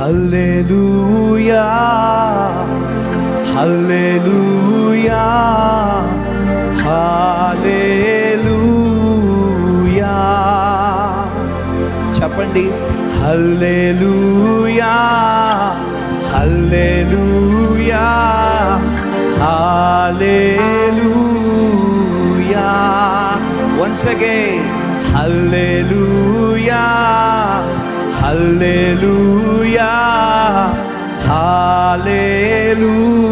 హల్లెలూయా hallelujah hallelujah. చెప్పండి hallelujah hallelujah hallelujah. Once again hallelujah hallelujah. హల్లెలూయా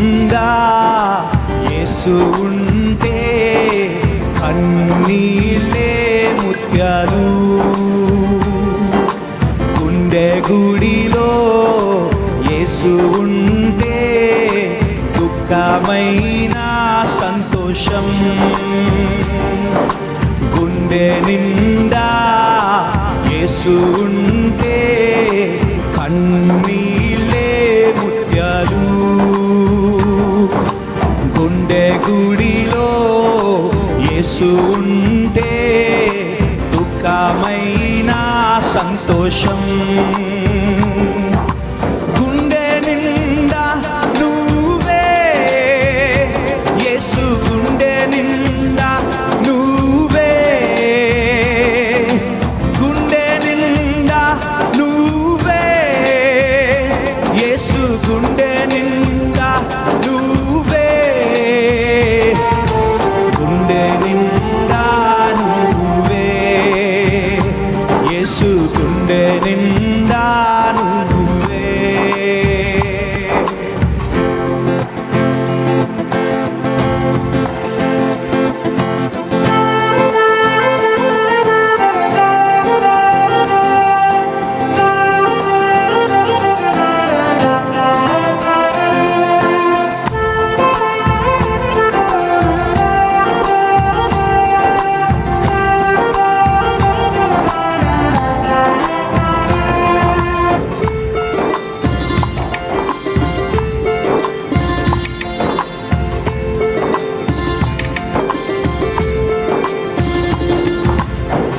నిండా యేసు ఉంటే కన్నీలే ముత్యాలు. గుండె గుడిలో యేసు ఉంటే దుఃఖమైన సంతోషం. గుండె నిండా యేసు ఉంటే కన్నీ యేసు ఉంటే దుఃఖమైన సంతోషం.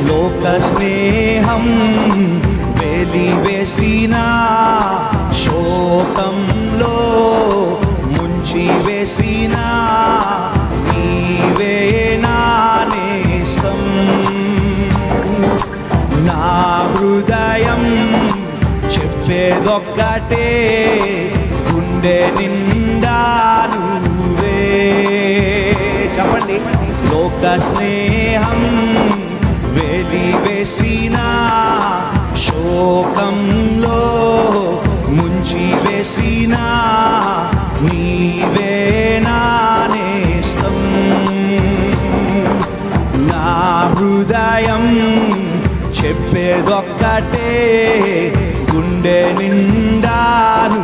లోక స్నేహం వెలివేసిన శోకంలో ముంచి వేసిన నీవే నా నా హృదయం చెప్పేదొక్కటే గుండె నిండా నువ్వే. చెప్పండి. లోక స్నేహం వెలివేసిన శోకంలో ముంచి వేసిన నీవే నా నేస్తం నా హృదయం చెప్పేదొక్కటే గుండె నిండాను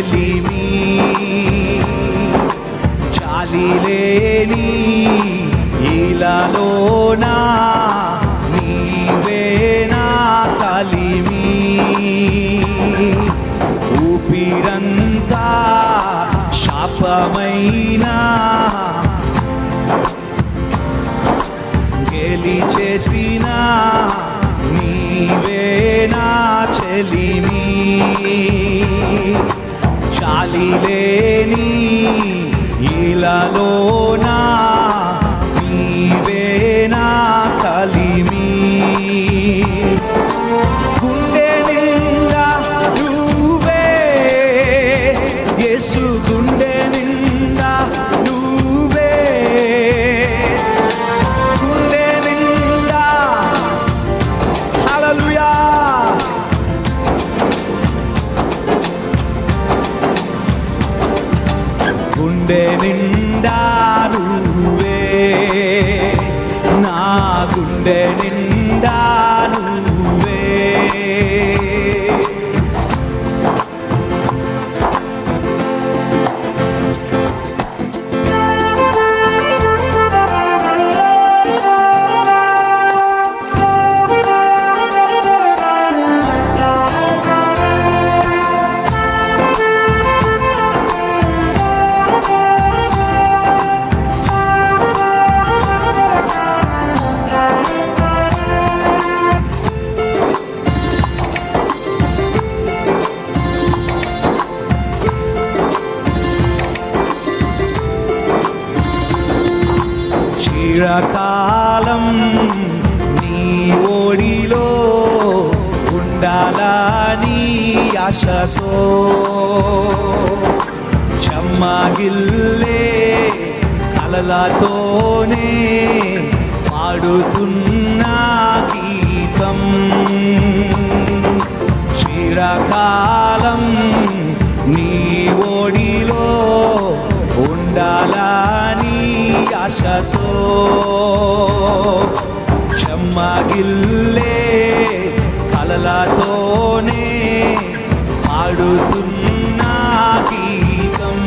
చెలిమి చాలి లేని ఇలాలోనా నీవేనా కలిమి ఊపిరంతా శాపమైనా గెలిచేసిన నీవే నీవేనా చెలిమి చాలి లేని ఇలాలోనా చిరకాలం నీ ఓడిలో ఉండాలని ఆశతో? చెమ్మగిల్లే కలలతోనే పాడుతున్నా కలలతోనే పాడుతున్న గీతం.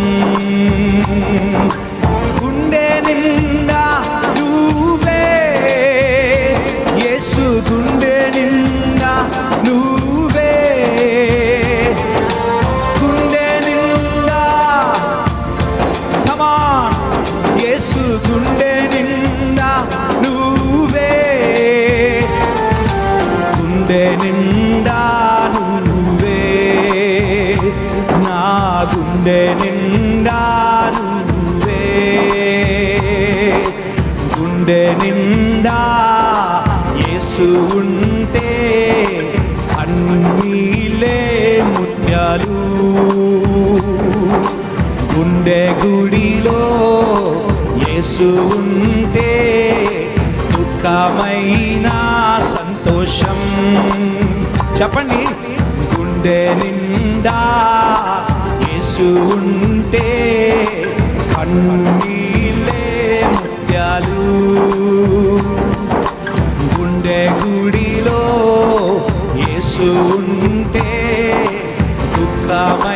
యేసు ఉంటే దుఃఖమైన సంతోషం. చెప్పండి గుండె నిండా యేసు ఉంటే కన్నీలే ముత్యాలు. గుండె గుడిలో యేసు ఉంటే దుఃఖమై